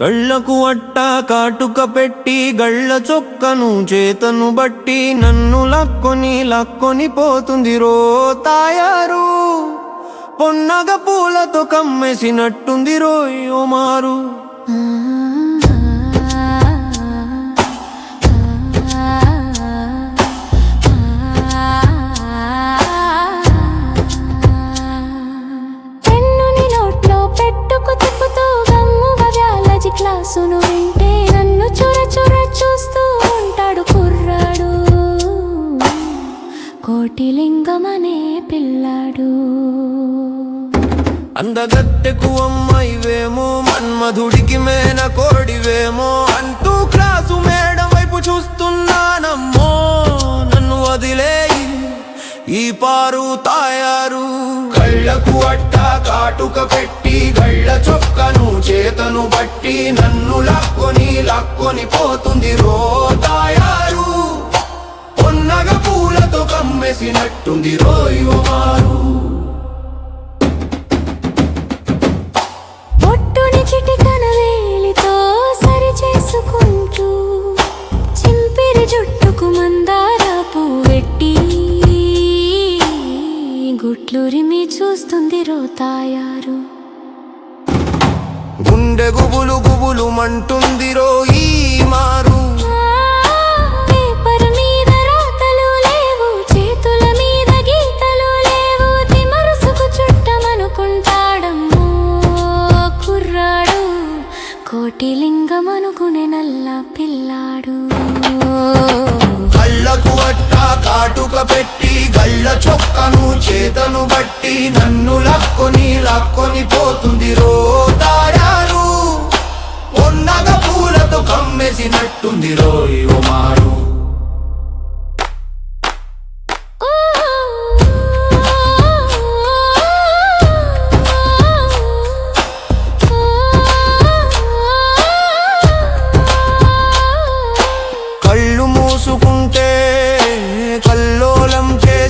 కళ్ళకు అట్ట కాటుక పెట్టి గళ్ళ చొక్కను చేతను బట్టి నన్ను లక్కొని లక్కొని పోతుంది రో తాయారు. పొన్నగ పూలతో కమ్మేసినట్టుంది రోయ్ మారు పెన్నుని నోట్లో పెట్టి క్లాసును వింటే నన్ను చుర చుర చూస్తూ ఉంటాడు కుర్రాడు. కోటిలింగమనే పిల్లాడు. అందగత్తెకు అమ్మాయివేమో మన్మధుడికి మేన కోడివేమో అంటూ క్లాసు మేడం వైపు చూస్తున్నానమ్మో. నన్ను వదిలే ఈ పారు తాయారు. కళ్ళకు అట్ట కాటుక పెట్టి గళ్ళ చొక్కను చేతను బట్టి నన్ను లాక్కొని లాక్కొని పోతుంది రో గుట్లూరిమి చూస్తుంది రోతాయారు. గుండె గుబులు గుబులు మంటుంది ఈ మారు. చేతను బట్టి నన్ను లక్కొని లక్కొని పోతుంది రో తాయారు పూలతో కమ్మేసినట్టుంది రోయ్ ఓ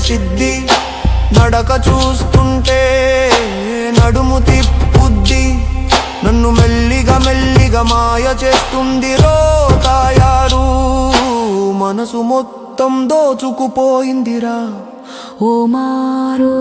సిద్ధి నడక చూస్తుంటే నడుము తిప్పుద్ది. నన్ను మెల్లిగా మెల్లిగా మాయ చేస్తుంది రో మనసు మొత్తం దోచుకుపోయిందిరా. ఓ మారు.